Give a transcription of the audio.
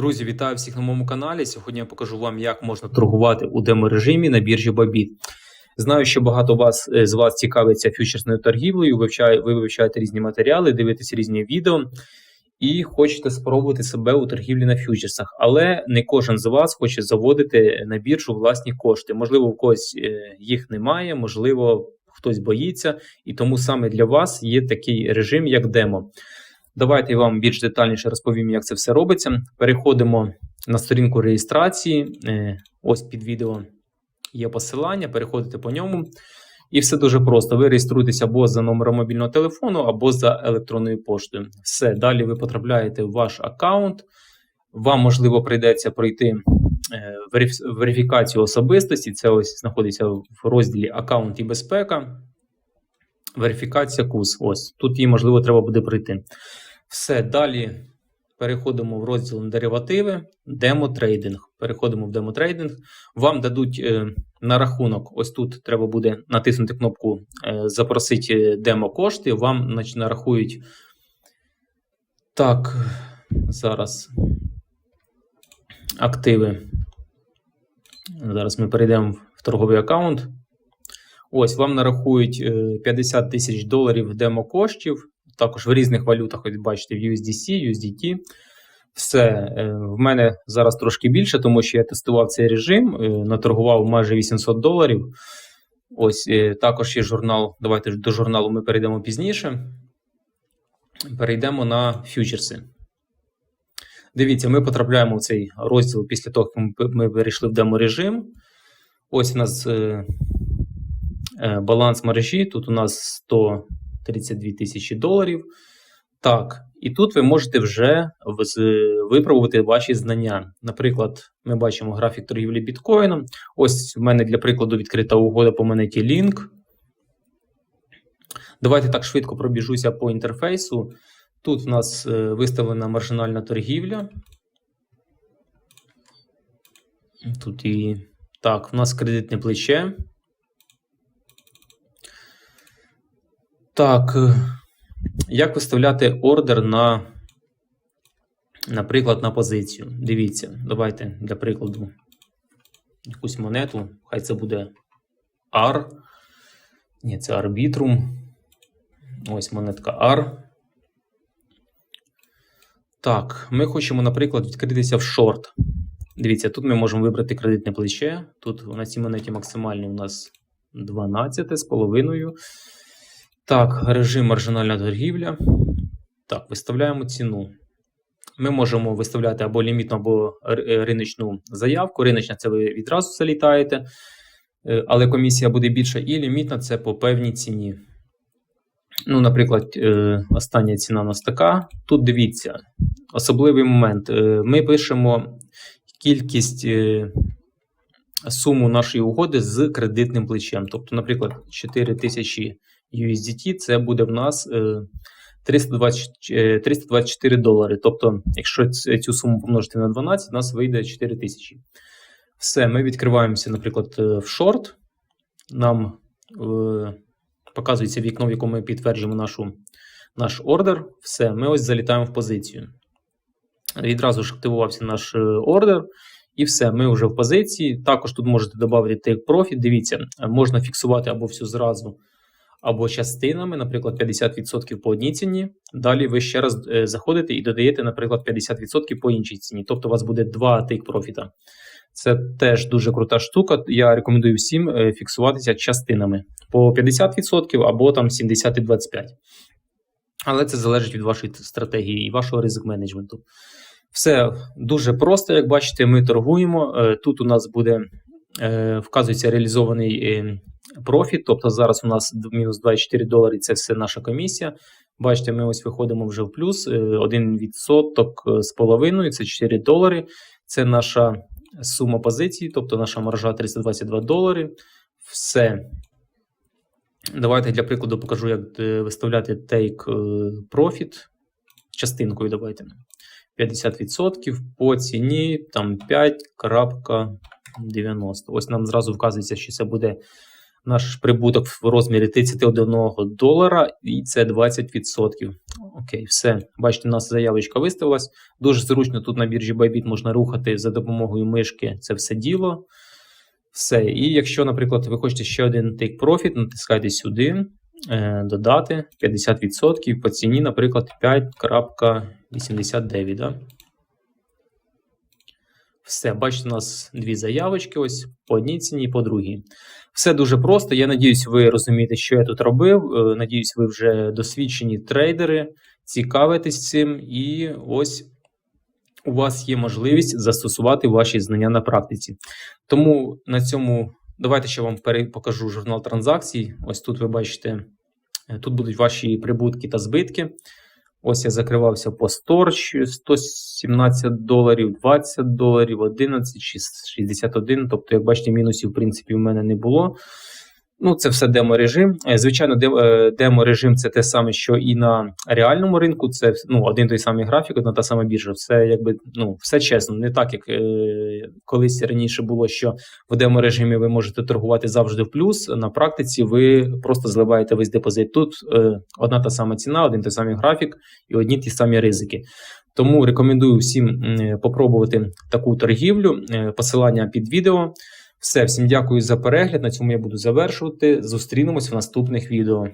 Друзі, вітаю всіх на моєму каналі. Сьогодні я покажу вам, як можна торгувати у деморежимі на біржі Bybit. Знаю, що багато вас, е, з вас цікавиться фьючерсною торгівлею, вивчає, ви вивчаєте різні матеріали, дивитесь різні відео і хочете спробувати себе у торгівлі на фьючерсах. Але не кожен з вас хоче заводити на біржу власні кошти. Можливо, у когось е, їх немає, можливо, хтось боїться, і тому саме для вас є такий режим, як демо. Давайте я вам більш детальніше розповім, як це все робиться. Переходимо на сторінку реєстрації. Е, Ось під відео є посилання, переходите по ньому. І все дуже просто. Ви реєструєтеся або за номером мобільного телефону, або за електронною поштою. Все, далі ви потрапляєте в ваш аккаунт. Вам, можливо, прийдеться пройти е, верифікацію особистості. Це ось знаходиться в розділі Аккаунт і безпека. Верифікація КУС. Ось тут її, можливо, треба буде пройти. Все, далі переходимо в розділ деривативи, демотрейдинг. Переходимо в демотрейдинг. Вам дадуть е, на рахунок, ось тут треба буде натиснути кнопку е, Запросити демо кошти. Вам значить, нарахують. Так, зараз активи. Зараз ми перейдемо в торговий аккаунт. Ось вам нарахують е, 50 тисяч доларів демо коштів. Також в різних валютах, ось бачите, в USDC, USDT. Все, е, в мене зараз трошки більше, тому що я тестував цей режим, е, наторгував майже 800 доларів. Ось е, також є журнал. Давайте до журналу ми перейдемо пізніше. Перейдемо на фьючерси. Дивіться, ми потрапляємо в цей розділ після того, як ми- перейшли в демо-режим. Ось у нас баланс мережі. Тут у нас 132 тисячі доларів. Так, і тут ви можете вже випробувати ваші знання. Наприклад, ми бачимо графік торгівлі біткоїном. Ось в мене для прикладу відкрита угода по монеті Link. Давайте так швидко пробіжуся по інтерфейсу. Тут в нас е, виставлена маржинальна торгівля. Тут і так, в нас кредитне плече. Так, е, як виставляти ордер на, наприклад, на позицію? Дивіться, давайте для прикладу якусь монету. Хай це буде R. Ні, це Arbitrum. Ось монетка R. Так, ми хочемо, наприклад, відкритися в шорт. Дивіться, тут ми можемо вибрати кредитне плече. Тут на цій монеті максимальний у нас 12 з половиною. Так, режим маржинальна торгівля. Так, виставляємо ціну. Ми можемо виставляти або лімітну, або е, риночну заявку. Риночна це ви відразу залітаєте, е, але комісія буде більша, і лімітна це по певній ціні. Ну, наприклад, е, остання ціна у нас така. Тут дивіться, особливий момент. Ми пишемо кількість суму нашої угоди з кредитним плечем. Тобто, наприклад, 4000 USDT це буде в нас е, 320, е, 324 долари. Тобто, якщо цю суму помножити на 12, у нас вийде 4000. Все, ми відкриваємося, наприклад, е, в шорт. Нам е, показується вікно, в якому ми підтверджуємо нашу, наш ордер. Все, ми ось залітаємо в позицію. Відразу ж активувався наш е, ордер. І все, ми вже в позиції. Також тут можете додати profit. Дивіться, е, можна фіксувати або всю зразу, або частинами, наприклад, 50% по одній ціні. Далі ви ще раз е, заходите і додаєте, наприклад, 50% по іншій ціні. Тобто у вас буде два take profit. Це теж дуже крута штука. Я рекомендую всім е, фіксуватися частинами по 50% або там 70 і 25. Але це залежить від вашої стратегії і вашого ризик менеджменту. Все дуже просто, як бачите, ми торгуємо. Е, Тут у нас буде вказується реалізований е, профіт. Тобто зараз у нас мінус 24 долари це все наша комісія. Бачите, ми ось виходимо вже в плюс. е, 1% з половиною, це 4 долари. Це наша сума позицій, тобто наша маржа 322 долари. Все. Давайте для прикладу покажу, як е, виставляти take е, profit частинкою. Давайте 50% по ціні там 5.90. Ось нам зразу вказується, що це буде наш прибуток в розмірі 31 долара, і це 20%. Окей, все. Бачите, у нас заявочка виставилась. Дуже зручно тут на біржі Bybit можна рухати за допомогою мишки це все діло. Все. І якщо, наприклад, ви хочете ще один take profit, натискайте сюди, е, додати 50% по ціні, наприклад, 5.89. Да? Все, бачите, у нас дві заявочки, ось по одній ціні, по другій. Все дуже просто. Я надіюсь, ви розумієте, що я тут робив. Е, Надіюсь, ви вже досвідчені трейдери, цікавитесь цим, і ось у вас є можливість застосувати ваші знання на практиці. Тому на цьому давайте ще вам покажу журнал транзакцій. Ось тут ви бачите, е, тут будуть ваші прибутки та збитки. Ось я закривався по сторч 117 доларів, 20 доларів, 11, шіс- 61. Тобто, як бачите, мінусів в принципі в мене не було. Ну, це все демо-режим. Е, Звичайно, е, демо-режим це те саме, що і на реальному ринку. Це ну, один той самий графік, одна та сама біржа. Все якби ну, все чесно, не так, як е, колись раніше було, що в демо-режимі ви можете торгувати завжди в плюс. На практиці ви просто зливаєте весь депозит. Тут е, одна та сама ціна, один той самий графік і одні ті самі ризики. Тому рекомендую всім м, попробувати таку торгівлю. Е, Посилання під відео. Все, всім дякую за перегляд. На цьому я буду завершувати. Зустрінемось в наступних відео.